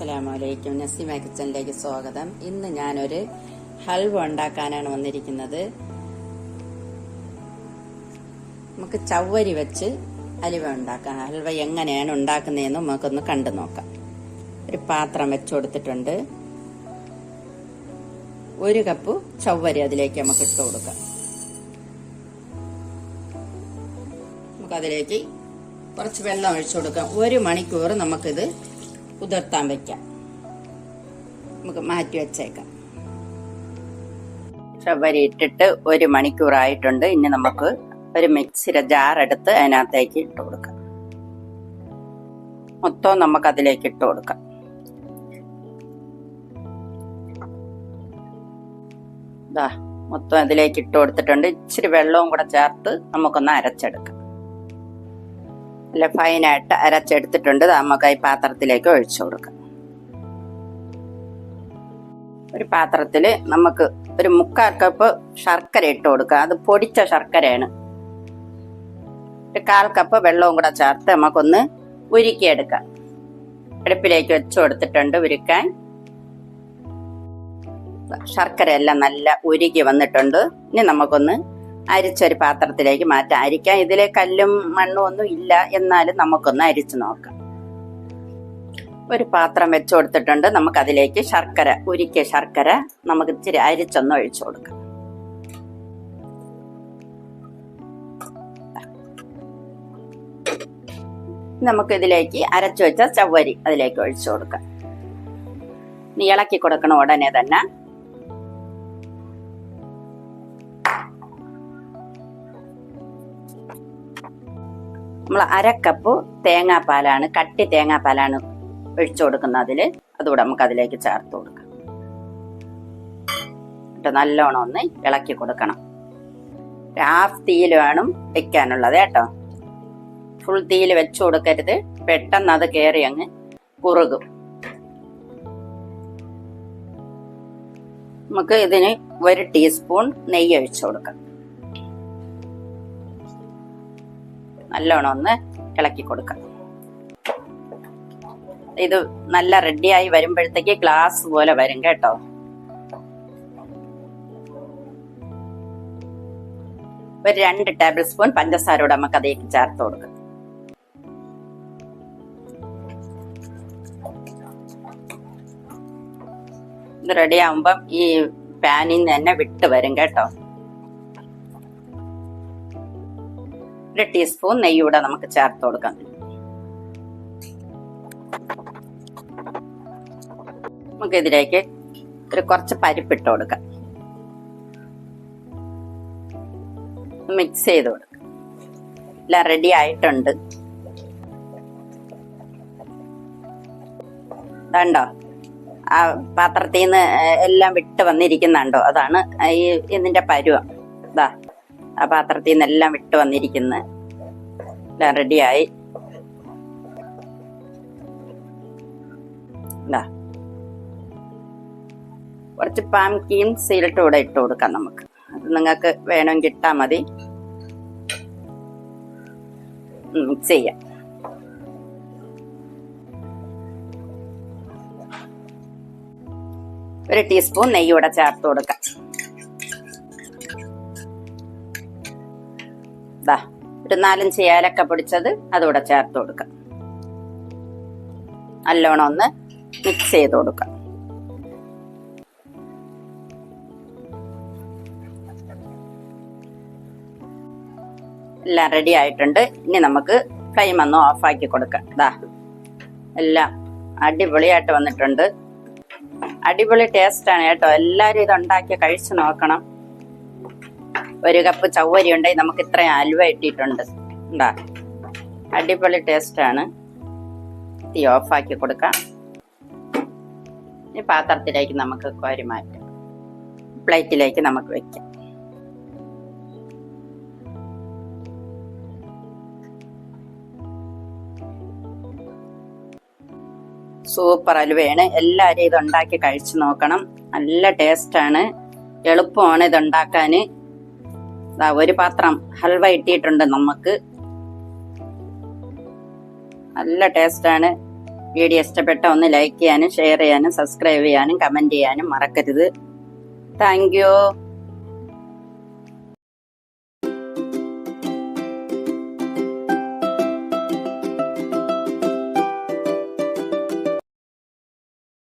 അസ്സലാമലൈക്കും. നസീമ കിച്ചണിലേക്ക് സ്വാഗതം. ഇന്ന് ഞാനൊരു ഹൽവ ഉണ്ടാക്കാനാണ് വന്നിരിക്കുന്നത്. നമുക്ക് ചവ്വരി വെച്ച് അലുവ ഉണ്ടാക്കാം. ഹൽവ എങ്ങനെയാണ് ഉണ്ടാക്കുന്നതെന്ന് നമുക്കൊന്ന് കണ്ടു നോക്കാം. ഒരു പാത്രം വെച്ചുകൊടുത്തിട്ടുണ്ട് ഒരു കപ്പ് ചവ്വരി അതിലേക്ക് നമുക്ക് ഇട്ട് കൊടുക്കാം. നമുക്കതിലേക്ക് കുറച്ച് വെള്ളം ഒഴിച്ചു കൊടുക്കാം. ഒരു മണിക്കൂർ നമുക്കിത് കുതിർത്താൻ വെക്കാം നമുക്ക് മാറ്റി വെച്ചേക്കാം. ചവ്വരി ഇട്ടിട്ട് ഒരു മണിക്കൂറായിട്ടുണ്ട് ഇനി നമുക്ക് ഒരു മിക്സിയുടെ ജാർ എടുത്ത് അതിനകത്തേക്ക് ഇട്ട് കൊടുക്കാം. മൊത്തം നമുക്ക് അതിലേക്ക് ഇട്ട് കൊടുക്കാം. മൊത്തം അതിലേക്ക് ഇട്ട് കൊടുത്തിട്ടുണ്ട്. ഇച്ചിരി വെള്ളവും കൂടെ ചേർത്ത് നമുക്കൊന്ന് അരച്ചെടുക്കാം. നല്ല ഫൈനായിട്ട് അരച്ചെടുത്തിട്ടുണ്ട്. നമുക്ക് ഈ പാത്രത്തിലേക്ക് ഒഴിച്ചു കൊടുക്കാം. ഒരു പാത്രത്തിൽ നമുക്ക് ഒരു മുക്കാൽ കപ്പ് ശർക്കര ഇട്ട് കൊടുക്കുക അത് പൊടിച്ച ശർക്കരയാണ്. ഒരു കാൽ കപ്പ് വെള്ളവും കൂടെ ചേർത്ത് നമുക്കൊന്ന് ഉരുക്കിയെടുക്കാം. അടുപ്പിലേക്ക് വെച്ചു കൊടുത്തിട്ടുണ്ട് ഉരുക്കാൻ. ശർക്കര എല്ലാം നല്ല ഉരുകി വന്നിട്ടുണ്ട്. ഇനി നമുക്കൊന്ന് അരിച്ചൊരു പാത്രത്തിലേക്ക് മാറ്റാം. അരിക്കാൻ ഇതിലെ കല്ലും മണ്ണും ഒന്നും ഇല്ല. എന്നാലും നമുക്കൊന്ന് അരിച്ചു നോക്കാം. ഒരു പാത്രം വെച്ചു കൊടുത്തിട്ടുണ്ട്. നമുക്ക് അതിലേക്ക് ശർക്കര ഉരുക്കിയ ശർക്കര നമുക്ക് ഇച്ചിരി അരിച്ചൊന്ന് ഒഴിച്ചു കൊടുക്കാം. നമുക്ക് ഇതിലേക്ക് അരച്ചു വെച്ച ചവ്വരി അതിലേക്ക് ഒഴിച്ചു കൊടുക്കാം. ഇളക്കി കൊടുക്കണം ഉടനെ തന്നെ നമ്മൾ അരക്കപ്പ് തേങ്ങാപ്പാലാണ് കട്ടി തേങ്ങാപ്പാലാണ് ഒഴിച്ചു കൊടുക്കുന്നത് അതിൽ അതുകൂടെ നമുക്ക് അതിലേക്ക് ചേർത്ത് കൊടുക്കാം. എന്നിട്ട് നല്ലോണം ഒന്ന് ഇളക്കി കൊടുക്കണം. ഹാഫ് തീയിൽ വേണം വെക്കാനുള്ളത് കേട്ടോ. ഫുൾ തീയിൽ വെച്ചു കൊടുക്കരുത്. പെട്ടെന്ന് അത് കയറി അങ്ങ് കുറുകും. നമുക്ക് ഇതിന് ഒരു ടീസ്പൂൺ നെയ്യ് ഒഴിച്ചു കൊടുക്കാം. നല്ലോണം ഒന്ന് ഇളക്കി കൊടുക്കണം. ഇത് നല്ല റെഡിയായി വരുമ്പോഴത്തേക്ക് ഗ്ലാസ് പോലെ വരും കേട്ടോ. ഒരു രണ്ട് ടേബിൾ സ്പൂൺ പഞ്ചസാരയോടെ നമുക്ക് അതേക്ക് ചേർത്ത് കൊടുക്കാം. ഇത് റെഡി ആകുമ്പം ഈ പാനിൽ നിന്ന് തന്നെ വിട്ട് വരും കേട്ടോ. ഒരു ടീസ്പൂൺ നെയ്യൂടെ നമുക്ക് ചേർത്ത് കൊടുക്കാം. നമുക്ക് ഇതിലേക്ക് ഒരു കുറച്ച് പരിപ്പിട്ട് കൊടുക്കാം. മിക്സ് ചെയ്ത് കൊടുക്കാം. എല്ലാം റെഡി ആയിട്ടുണ്ട്. കണ്ടോ ആ പാത്രത്തിൽ നിന്ന് എല്ലാം വിട്ട് വന്നിരിക്കുന്നുണ്ടോ? അതാണ് ഈ ഇതിന്റെ പരുവം. ഇതാ ആ പാത്രത്തിൽ നിന്നെല്ലാം വിട്ട് വന്നിരിക്കുന്നു. എല്ലാം റെഡിയായി. ഇതാ. കുറച്ച് പാംകിയും സീൽട്ടും കൂടെ ഇട്ട് കൊടുക്കാം നമുക്ക്. അത് നിങ്ങൾക്ക് വേണമെങ്കിൽ ഇട്ടാൽ മതി. മിക്സ് ചെയ്യാം. ഒരു ടീസ്പൂൺ നെയ്യൂടെ ചേർത്ത് കൊടുക്കാം. ഒരു നാലഞ്ച് ഏലക്ക പൊടിച്ചത് അതുകൂടെ ചേർത്ത് കൊടുക്കാം. നല്ലോണം ഒന്ന് മിക്സ് ചെയ്ത് കൊടുക്കാം. എല്ലാം റെഡി ആയിട്ടുണ്ട്. ഇനി നമുക്ക് ഫ്ലെയിം ഒന്ന് ഓഫാക്കി കൊടുക്കാം. ഇതാ എല്ലാം അടിപൊളിയായിട്ട് വന്നിട്ടുണ്ട്. അടിപൊളി ടേസ്റ്റ് ആണ് കേട്ടോ. എല്ലാരും ഇത് ഉണ്ടാക്കി കഴിച്ചു നോക്കണം. ഒരു കപ്പ് ചവ്വരി ഉണ്ടായി നമുക്ക് ഇത്രയും അലുവ ഇട്ടിട്ടുണ്ട്. ഉണ്ടാ? അടിപൊളി ടേസ്റ്റ് ആണ്. തീ ഓഫാക്കി കൊടുക്കാം. ഈ പാത്രത്തിലേക്ക് നമുക്ക് കോരി മാറ്റാം. പ്ലേറ്റിലേക്ക് നമുക്ക് വെക്കാം. സൂപ്പർ അലുവയാണ്. എല്ലാവരും ഇത് ഉണ്ടാക്കി കഴിച്ചു നോക്കണം. നല്ല ടേസ്റ്റാണ് എളുപ്പമാണ് ഇത് ഉണ്ടാക്കാന് ഒരു പാത്രം ഹൽവ ഇട്ടിട്ടുണ്ട് നമുക്ക്. നല്ല ടേസ്റ്റാണ്. വീഡിയോ ഇഷ്ടപ്പെട്ട ഒന്ന് ലൈക്ക് ചെയ്യാനും ഷെയർ ചെയ്യാനും സബ്സ്ക്രൈബ് ചെയ്യാനും കമന്റ് ചെയ്യാനും മറക്കരുത്. താങ്ക്